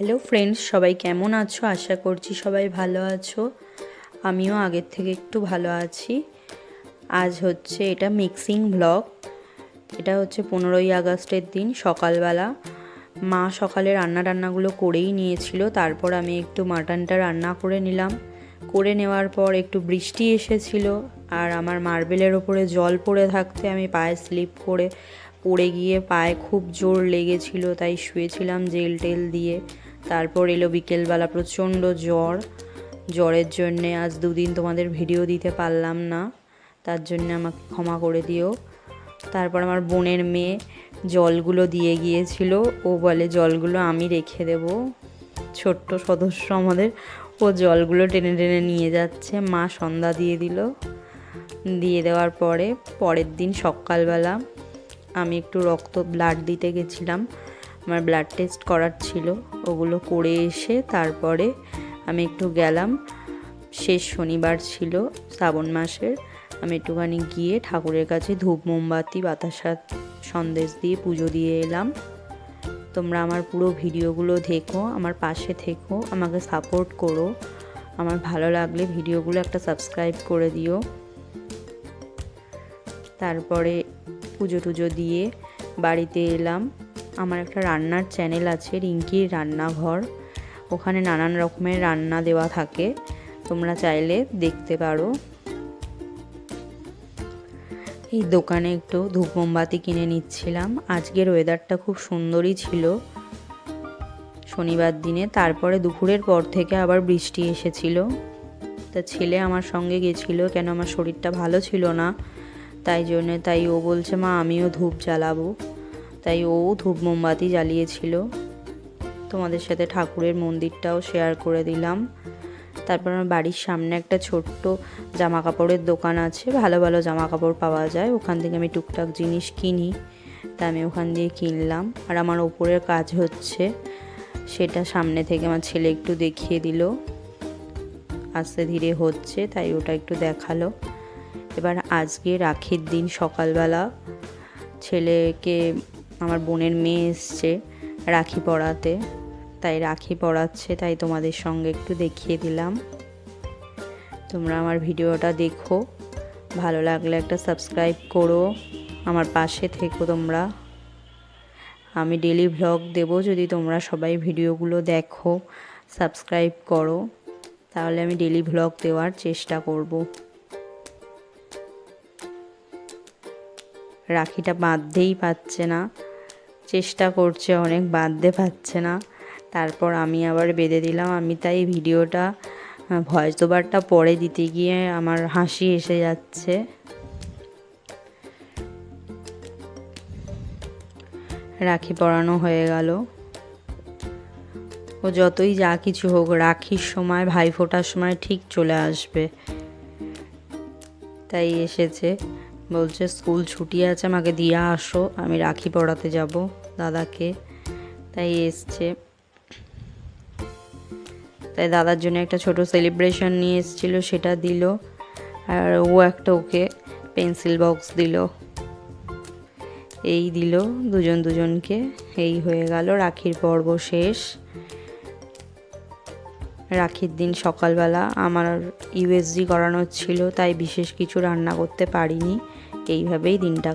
Hello friends সবাই কেমন আছো? আশা করছি সবাই ভালো আছো। আমিও আগের থেকে একটু ভালো আছি। আজ হচ্ছে এটা মিক্সিং ব্লগ এটা হচ্ছে পনেরোই আগস্টের দিন, সকালবেলা। মা সকালে রান্না টান্নাগুলো করেই নিয়েছিল। তারপর আমি একটু মাটনটা রান্না করে নিলাম। করে নেওয়ার পর একটু বৃষ্টি এসেছিল আর আমার মার্বেলের ওপরে জল পড়ে থাকতে আমি পায়ে স্লিপ করে, পড়ে গিয়ে পায়ে খুব জোর লেগেছিল, তাই শুয়েছিলাম জেল টেল দিয়ে। তারপর এলো বিকেলবেলা প্রচণ্ড জ্বর। জ্বরের জন্যে আজ দুদিন তোমাদের ভিডিও দিতে পারলাম না। তার জন্য আমাকে ক্ষমা করে দিও। তারপর আমার বোনের মেয়ে জলগুলো দিয়ে গিয়েছিল। ও বলে, জলগুলো আমি রেখে দেব। ছোট্ট সদস্য আমাদের, ও জলগুলো টেনে টেনে নিয়ে যাচ্ছে। মা সন্ধ্যা দিয়ে দিল। দিয়ে দেওয়ার পরে, পরের দিন সকালবেলা আমি একটু রক্ত, ব্লাড দিতে গেছিলাম। আমার ব্লাড টেস্ট করার ছিল, ওগুলো করে এসে তারপরে আমি একটু গেলাম। শেষ শনিবার ছিল, শ্রাবণ মাসের। আমি একটুখানি গিয়ে ঠাকুরের কাছে ধূপ, মোমবাতি, বাতাসা, সন্দেশ দিয়ে পুজো দিয়ে এলাম। তোমরা আমার পুরো ভিডিওগুলো দেখো, আমার পাশে থেকো, আমাকে সাপোর্ট করো। আমার ভালো লাগলে ভিডিওগুলো একটা সাবস্ক্রাইব করে দিও। তারপরে পুজো টুজো দিয়ে বাড়িতে এলাম। আমার একটা রান্নার চ্যানেল আছে, রিঙ্কির রান্নাঘর। ওখানে নানান রকমের রান্না দেওয়া থাকে। তোমরা চাইলে দেখতে পারো। এই দোকানে একটু ধূপ মোমবাতি কিনে নিচ্ছিলাম। আজকের ওয়েদারটা খুব সুন্দরই ছিল। শনিবার দিনে, তারপরে দুপুরের পর থেকে আবার বৃষ্টি এসেছিল। তা ছেলে আমার সঙ্গে গেছিল, কেন আমার শরীরটা ভালো ছিল না? তাই জন্য তাই ও বলছে, মা, আমিও ধূপ জ্বালাবো। তাই ও ধূপ মোমবাতি জ্বালিয়েছিল। তোমাদের সাথে ঠাকুরের মন্দিরটাও শেয়ার করে দিলাম। তারপর আমার বাড়ির সামনে একটা ছোট্ট জামা কাপড়ের দোকান আছে। ভালো ভালো জামা কাপড় পাওয়া যায়। ওখান থেকে আমি টুকটাক জিনিস কিনি, তা আমি ওখান দিয়ে কিনলাম। আর আমার ওপরের কাজ হচ্ছে, সেটা সামনে থেকে আমার ছেলে একটু দেখিয়ে দিল। আস্তে ধীরে হচ্ছে, তাই ওটা একটু দেখাল। এবার আজকে রাখির দিন সকালবেলা, ছেলেকে আমার বোনের মেয়ে এসছে রাখি পড়াতে। তাই রাখি পড়াচ্ছে, তাই তোমাদের সঙ্গে একটু দেখিয়ে দিলাম। তোমরা আমার ভিডিওটা দেখো, ভালো লাগলে একটা সাবস্ক্রাইব করো, আমার পাশে থেকো তোমরা। আমি ডেলি ভ্লগ দেব, যদি তোমরা সবাই ভিডিওগুলো দেখো, সাবস্ক্রাইব করো, তাহলে আমি ডেলি ভ্লগ দেওয়ার চেষ্টা করব। রাখিটা বাঁধতেই পাচ্ছে না। চেষ্টা করছে, অনেক বাঁধতে পারছে না। তারপর আমি আবার বেঁধে দিলাম। আমি তাই ভিডিওটা ভয়েস ওভারটা পরে দিতে গিয়ে আমার হাসি এসে যাচ্ছে। রাখি পরানো হয়ে গেল। ও যতই যা কিছু হোক, রাখির সময়, ভাই ফোটার সময় ঠিক চলে আসবে। তাই এসেছে। বলছে, স্কুল ছুটি আছে, আমাকে দিয়ে আসো, আমি রাখি পড়াতে যাব দাদাকে। তাই এসছে। তাই দাদার জন্য একটা ছোট সেলিব্রেশন নিয়ে এসেছিল, সেটা দিল। আর ও একটা ওকে পেন্সিল বক্স দিল। এই দিল দুজন দুজনকে, এই হয়ে গেল, রাখির পর্ব শেষ। রাখির দিন সকালবেলা আমার ইউএসজি করানোর ছিল, তাই বিশেষ কিছু রান্না করতে পারিনি। এইভাবেই দিনটা